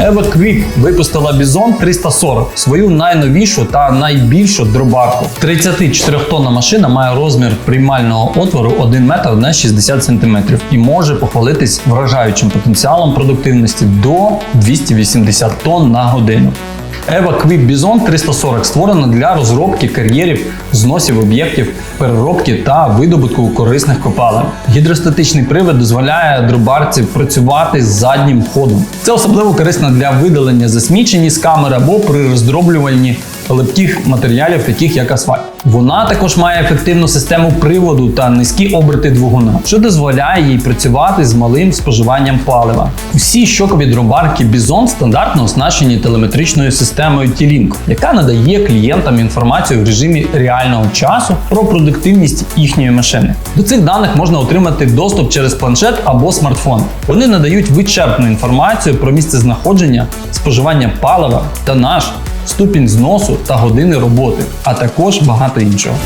Eva Quick випустила Bison 340, свою найновішу та найбільшу дробарку. 34-тонна машина має розмір приймального отвору 1 метр на 60 см і може похвалитись вражаючим потенціалом продуктивності до 280 тонн на годину. Eva Квіп Bison 340 створена для розробки кар'єрів, зносів об'єктів, переробки та видобутку корисних копалин. Гідростатичний привид дозволяє дробарці працювати з заднім ходом. Це особливо корисно для видалення засмічені з камери або при роздроблюванні липких матеріалів, таких як асфальт. Вона також має ефективну систему приводу та низькі оберти двигуна, що дозволяє їй працювати з малим споживанням палива. Усі щокові дробарки Bison стандартно оснащені телеметричною системою T-Link, яка надає клієнтам інформацію в режимі реального часу про продуктивність їхньої машини. До цих даних можна отримати доступ через планшет або смартфон. Вони надають вичерпну інформацію про місце знаходження, споживання палива та наш ступінь зносу та години роботи, а також багато іншого.